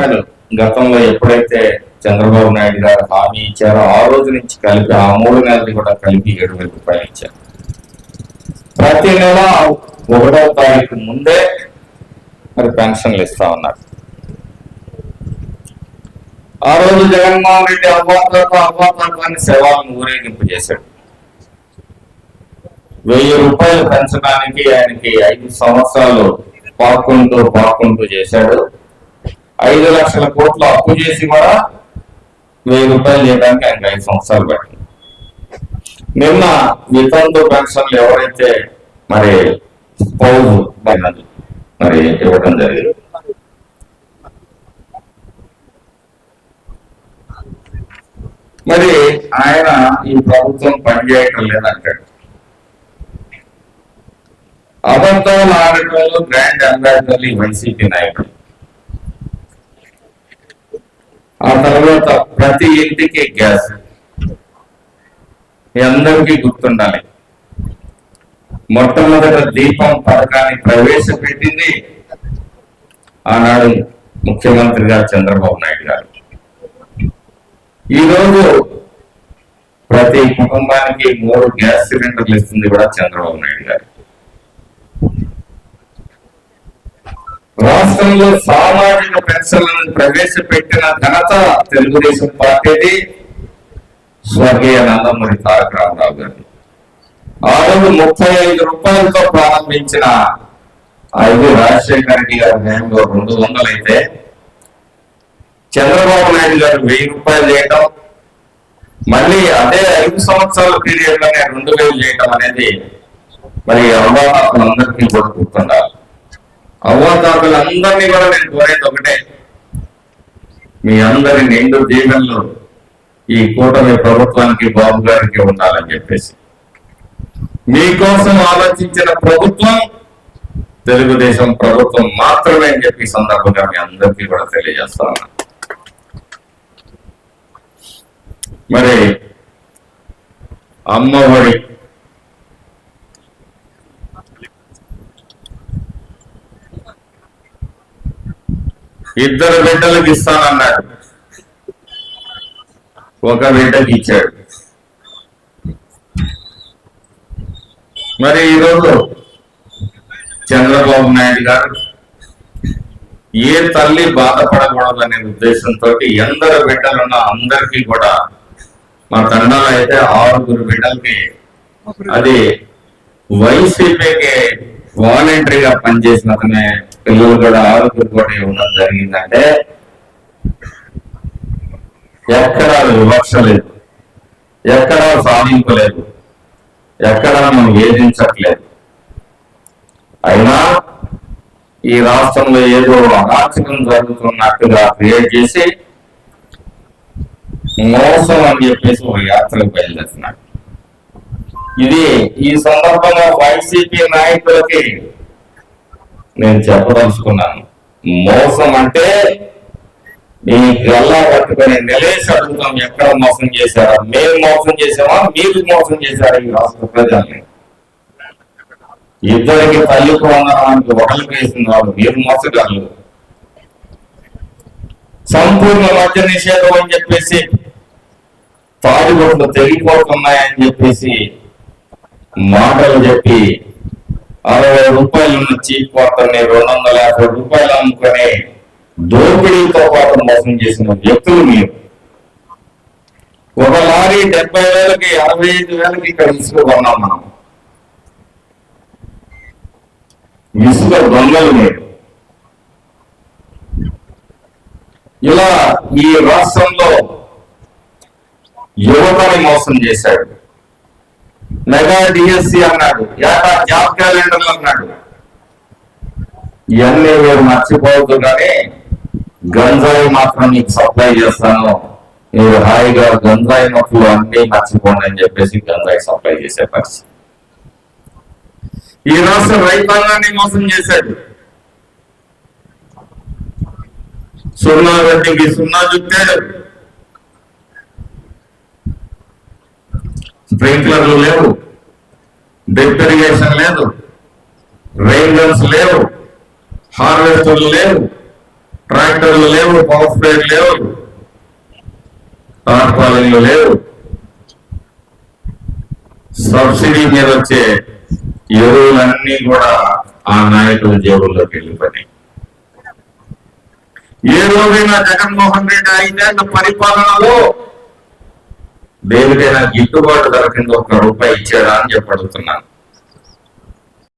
రూపాయలు గతంలో ఎప్పుడైతే చంద్రబాబు నాయుడు గారు హామీ ఇచ్చారో ఆ రోజు నుంచి కలిపి ఆ మూడు నెలలు కూడా కలిపి ఏడు వేల రూపాయలు ఇచ్చారు. ప్రతి నెల ఒకటో తారీఖు ముందే మరి పెన్షన్లు ఇస్తా ఉన్నారు. ఆ రోజు జగన్మోహన్ రెడ్డి అవ్వాతలకు అవ్వాతలకు అని శవాలను ఊరేగింపు చేశాడు. వెయ్యి రూపాయలు పెంచడానికి ఆయనకి ఐదు సంవత్సరాలు పాక్కుంటూ పాక్కుంటూ చేశాడు. ఐదు లక్షల కోట్లు అప్పు చేసి కూడా వెయ్యి రూపాయలు చేయడానికి ఆయనకు ఐదు సంవత్సరాలు పట్టింది. నిన్న వితంతు పెన్షన్లు ఎవరైతే మరి పౌరు అయినది మరి ఇవ్వడం జరిగింది. మరి ఆయన ఈ ప్రభుత్వం పనిచేయటం లేదంటాడు. అబద్ధాలు ఆడటంలో గ్రాండ్ అంబాసిడర్లు వైసీపీ నాయకుడు ఆ తర్వాత ప్రతి ఇంటికి గ్యాస్. మీ అందరికీ గుర్తుండాలి. మొట్టమొదట దీపం పథకాన్ని ప్రవేశపెట్టింది ఆనాడు ముఖ్యమంత్రి గారు చంద్రబాబు నాయుడు గారు. ఈ రోజు ప్రతి కుటుంబానికి మూడు గ్యాస్ సిలిండర్లు ఇస్తుంది కూడా చంద్రబాబు నాయుడు గారు. రాష్ట్రంలో సామాజిక పెన్షన్లను ప్రవేశపెట్టిన ఘనత తెలుగుదేశం పార్టీది స్వర్గీయ నందమూరి తారక రామారావు గారు ఆ రోజు ముప్పై ఐదు రూపాయలతో ప్రారంభించిన ఐదు రాజశేఖర రెడ్డి గారి హయాంలో రెండు వందలైతే చంద్రబాబు నాయుడు గారు వెయ్యి రూపాయలు చేయటం మళ్ళీ అదే ఐదు సంవత్సరాల పీరియడ్లోనే రెండు వేలు చేయటం అనేది మరి అవ్వాతాతలందరికీ కూడా గుర్తుండాలి. అవ్వాతాతలందరినీ కూడా నేను కోరేది ఒకటే. మీ అందరి నిండు జీవనంలో ఈ కూటమి ప్రభుత్వానికి బాబు గారికి ఉండాలని చెప్పేసి. మీకోసం ఆలోచించిన ప్రభుత్వం తెలుగుదేశం ప్రభుత్వం మాత్రమే అని చెప్పి సందర్భంగా మీ అందరికీ కూడా తెలియజేస్తా మరి అమ్మఒడి ఇద్దరు బిడ్డలకు ఇస్తానన్నాడు. ఒక బిడ్డకి ఇచ్చాడు. మరి ఈరోజు చంద్రబాబు నాయుడు గారు ఏ తల్లి బాధపడకూడదనే ఉద్దేశంతో ఎందరు బిడ్డలున్న అందరికీ కూడా మా తండాలో అయితే ఆరుగురు బిడ్డలకి అది వైసీపీకి వాలంటరీగా పనిచేసిన అతనే పిల్లలు కూడా ఆరుగురు కూడా ఇవ్వడం జరిగిందంటే ఎక్కడ వివక్ష లేదు. ఎక్కడ సాధింపు లేదు. ఎక్కడా మనం వేధించట్లేదు. అయినా ఈ రాష్ట్రంలో ఏదో అరాచకం జరుగుతున్నట్టుగా క్రియేట్ చేసి మోసం అని చెప్పేసి ఒక యాత్రకు బయలుదేరుతున్నాడు. ఇది ఈ సందర్భంగా వైసీపీ నాయకులకి నేను చెప్పదలుచుకున్నాను. మోసం అంటే మీ గల్లా పట్టుకొని నిలేసి అడుగుతాం ఎక్కడ మోసం చేశారా? మేము మోసం చేసామా మీరు మోసం చేశారా ఈ రాష్ట్ర ప్రజల్ని? ఇద్దరికి తల్లి వందనానికి ఒకరికి వేసిన వాళ్ళు మీరు మోసగాళ్ళు. సంపూర్ణ మద్య నిషేధం అని చెప్పేసి తాడిబొట్లు తెగిపోతున్నాయని చెప్పేసి మాటలు చెప్పి అరవై రూపాయలు నుంచి చీప్ రెండు వందల యాభై రూపాయలు అమ్ముకునే దోపిడీతో పాటు మోసం చేసిన వ్యక్తులు మీరు. ఒక లారీ డెబ్బై వేలకి అరవై ఐదు వేలకి ఇక్కడ ఇసుక కొన్నాం మనం. ఇసుక దొంగలు మీరు. ఇలా ఈ రాష్ట్రంలో యువతని మోసం చేశాడు. మెగా డిఎస్సి అన్నాడు ఏటా జాబ్ అన్నాడు ఇవన్నీ మీరు మర్చిపోవద్దు గంజాయి మాత్రం నీకు సప్లై చేస్తాను. మీరు హాయిగా గంజాయి నొప్పులు అన్ని మర్చిపోండి అని చెప్పేసి గంజాయి సప్లై చేసే పరిస్థితి. ఈ రాష్ట్ర రైతాంగాన్ని మోసం చేశాడు. సున్నా రెడ్డికి సున్నా చుట్టాడు. స్ప్రింక్లర్లు లేవు. డ్రిప్ ఇరిగేషన్ లేదు. రెయిన్ గన్స్ లేవు. హార్వెస్టర్లు లేవు. ట్రాక్టర్లు లేవు. పవర్ స్ప్రేలు లేవు. టార్పాలిన్లు లేవు. సబ్సిడీ మీద వచ్చే ఎరువులన్నీ కూడా ఆ నాయకుల జేబుల్లోకి వెళ్ళిపోయి ఏ రోజైనా జగన్మోహన్ రెడ్డి ఐదేళ్ళ పరిపాలనలో దేనికైనా గిట్టుబాటు ధర కింద ఒక్క రూపాయి ఇచ్చాడా అని చెప్పి అడుగుతున్నాను.